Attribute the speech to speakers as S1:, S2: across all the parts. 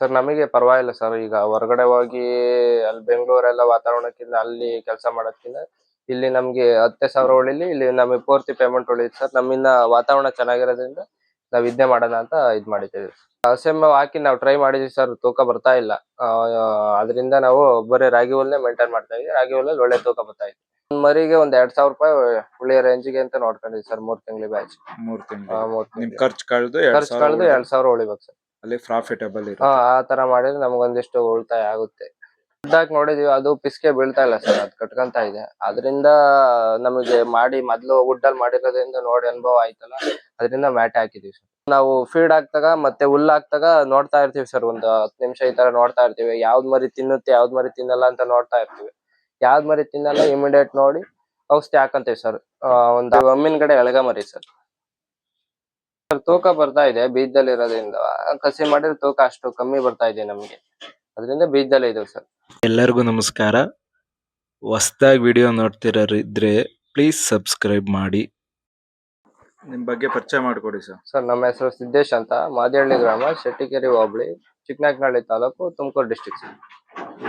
S1: Sir ನಮಗೆ ಪರವಾಗಿಲ್ಲ sir. ಈಗ ಹೊರಗಡೆ ಹೋಗಿ ಅಲ್ಲಿ ಬೆಂಗಳೂರೆಲ್ಲ ವಾತಾವರಣಕ್ಕಿಂತ ಅಲ್ಲಿ ಕೆಲಸ ಮಾಡೋದ್ಕಿಂತ ಇಲ್ಲಿ ನಮಗೆ ಹತ್ತೇ ಸಾವಿರ ಉಳಿಲಿ ಇಲ್ಲಿ ನಮಗೆ ಪೂರ್ತಿ ಪೇಮೆಂಟ್ ಉಳಿಯುತ್ತೆ ಸರ್. ನಮ್ಮಿಂದ ವಾತಾವರಣ ಚೆನ್ನಾಗಿರೋದ್ರಿಂದ ನಾವ್ ಇದ್ನೇ ಮಾಡೋಣ ಅಂತ ಇದ್ ಮಾಡಿದ್ದೀವಿ ಹಸೆಮ್ಮ ಹಾಕಿ ನಾವು ಟ್ರೈ ಮಾಡಿದ್ವಿ ಸರ್. ತೂಕ ಬರ್ತಾ ಇಲ್ಲ. ಅದರಿಂದ ನಾವು ಬರೀ ರಾಗಿ ಹುಲ್ನೇ ಮೇಂಟೈನ್ ಮಾಡ್ತಾ ಇದ್ವಿ. ರಾಗಿ ಹುಲ್ಲಲ್ಲಿ ಒಳ್ಳೆ ತೂಕ ಬರ್ತಾ ಇದೆ. ಮರಿಗೆ ಒಂದ್ ಎರಡ್ ಸಾವಿರ ರೂಪಾಯಿ ಉಳಿಯ ರೇಂಜ್ಗೆ ಅಂತ ನೋಡ್ಕೊಂಡಿದ್ವಿ ಸರ್ ಮೂರ್ ತಿಂಗ್ಳಿ ಬ್ಯಾಚ್
S2: ಮೂರ್ ತಿಂಗಳು. ಖರ್ಚು ಕಳೆದು
S1: ಖರ್ಚು ಕಳೆದು ಎರಡ್ ಸಾವಿರ ಉಳಿಬೇಕು ಸರ್.
S2: ಅಲ್ಲಿ ಪ್ರಾಫಿಟಬಲ್ ಇರುತ್ತೆ.
S1: ಆ ತರ ಮಾಡಿದ್ರೆ ನಮಗೊಂದಿಷ್ಟು ಉಳಿತಾಯ ಆಗುತ್ತೆ. ಅದಕ್ಕೆ ನೋಡಿದೀವಿ, ಅದು ಪಿಸ್ಕೆ ಬೀಳ್ತಾ ಇಲ್ಲ ಸರ್, ಅದ್ ಕಟ್ಕೊಂತ ಇದೆ. ಅದರಿಂದ ನಮಗೆ ಮಾಡಿ ಮೊದ್ಲು ವುಡ್ಡಲ್ಲಿ ಮಾಡಿರೋದ್ರಿಂದ ನೋಡಿ ಅನುಭವ ಆಯ್ತಲ್ಲ, ಅದರಿಂದ ಮ್ಯಾಟ್ ಹಾಕಿದೀವಿ ಸರ್. ನಾವು ಫೀಡ್ ಹಾಕ್ದಾಗ ಮತ್ತೆ ಹುಲ್ ಹಾಕ್ದಾಗ ನೋಡ್ತಾ ಇರ್ತೀವಿ ಸರ್, ಒಂದು ಹತ್ತು ನಿಮಿಷ ಈ ತರ ನೋಡ್ತಾ ಇರ್ತೀವಿ. ಯಾವ್ದ್ ಮರಿ ತಿನ್ನುತ್ತೆ, ಯಾವ್ದ್ ಮರಿ ತಿನ್ನಲ್ಲ ಅಂತ ನೋಡ್ತಾ ಇರ್ತೀವಿ. ಯಾವ್ದ್ ಮರಿ ತಿನ್ನಲ್ಲ ಇಮಿಡಿಯೇಟ್ ನೋಡಿ ಔಷಧಿ ಹಾಕಂತೀವಿ ಸರ್. ಒಂದು ಒಮ್ಮಿನ ಕಡೆ ಎಳಗ ಮರಿ ಸರ್. ತೂಕ ಬರ್ತಾ ಇದೆ ಬೀಜದಲ್ಲಿ ಇರೋದ್ರಿಂದ ಕಸಿ ಮಾಡಿದ್ರೆ ತೂಕ ಅಷ್ಟು ಕಮ್ಮಿ ಬರ್ತಾ ಇದೆ ನಮ್ಗೆ. ಅದರಿಂದ ಬೀಜದಲ್ಲೇ ಇದಾವೆ ಸರ್.
S3: ಎಲ್ಲರಿಗೂ ನಮಸ್ಕಾರ. ಹೊಸ್ದಾಗಿ ವಿಡಿಯೋ ನೋಡ್ತಿರೋರಿದ್ರೆ ಪ್ಲೀಸ್ ಸಬ್ಸ್ಕ್ರೈಬ್ ಮಾಡಿ.
S2: ನಿಮ್ ಬಗ್ಗೆ ಪರಿಚಯ ಮಾಡ್ಕೊಡಿ ಸರ್.
S1: ಸರ್ ನಮ್ಮ ಹೆಸರು ಸಿದ್ದೇಶ್ ಅಂತ. ಮಾದೇಹಳ್ಳಿ ಗ್ರಾಮ ಶೆಟ್ಟಿಕೆರೆ ಹೋಬಳಿ ಚಿಕ್ಕನಾಕನಹಳ್ಳಿ ತಾಲೂಕು ತುಮಕೂರು ಡಿಸ್ಟಿಕ್ ಸರ್.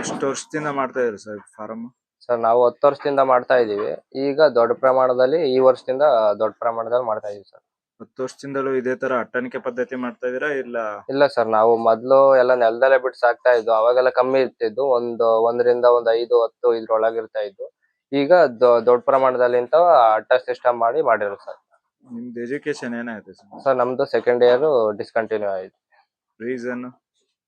S2: ಎಷ್ಟು ವರ್ಷದಿಂದ ಮಾಡ್ತಾ ಇದ್ರಿ ಸರ್ ಫಾರಂ
S1: ಸರ್ ನಾವು ಹತ್ತು ವರ್ಷದಿಂದ ಮಾಡ್ತಾ ಇದೀವಿ ಈಗ ದೊಡ್ಡ ಪ್ರಮಾಣದಲ್ಲಿ ಈ ವರ್ಷದಿಂದ ದೊಡ್ಡ ಪ್ರಮಾಣದಲ್ಲಿ ಮಾಡ್ತಾ ಇದೀವಿ ಸರ್.
S2: ಹತ್ತು ವರ್ಷದಿಂದಲೂ ಇದೇ ತರ ಅಟ್ಟಣಿಕೆ ಪದ್ಧತಿ ಮಾಡ್ತಾ ಇದೀರಾ ಇಲ್ಲ?
S1: ಇಲ್ಲ ಸರ್ ನಾವು ಮೊದ್ಲು ಎಲ್ಲ ನೆಲದಲ್ಲೇ ಬಿಟ್ಟು ಸಾಕ್ತಾ ಇದ್ವು. ಅವಾಗೆಲ್ಲ ಕಮ್ಮಿ ಇರ್ತಿದ್ವು ಒಂದು ಒಂದರಿಂದ ಒಂದ್ ಐದು ಹತ್ತು ಇದ್ರೊಳಗೆ ಇರ್ತಾ ಇದ್ವು. ಈಗ ದೊ- ದೊಡ್ಡ ಪ್ರಮಾಣದಲ್ಲಿ ಇಂತ ಅಟ್ಟ ಸಿಸ್ಟಮ್ ಮಾಡಿ ಮಾಡಿರೋ ಸರ್.
S2: ನಿಮ್ದು ಎಜುಕೇಶನ್ ಏನಾಯ್ತು ಸರ್?
S1: ಸರ್ ನಮ್ದು ಸೆಕೆಂಡ್ ಇಯರ್ ಡಿಸ್ಕಂಟಿನ್ಯೂ ಆಯ್ತು.
S2: ರೀಸನ್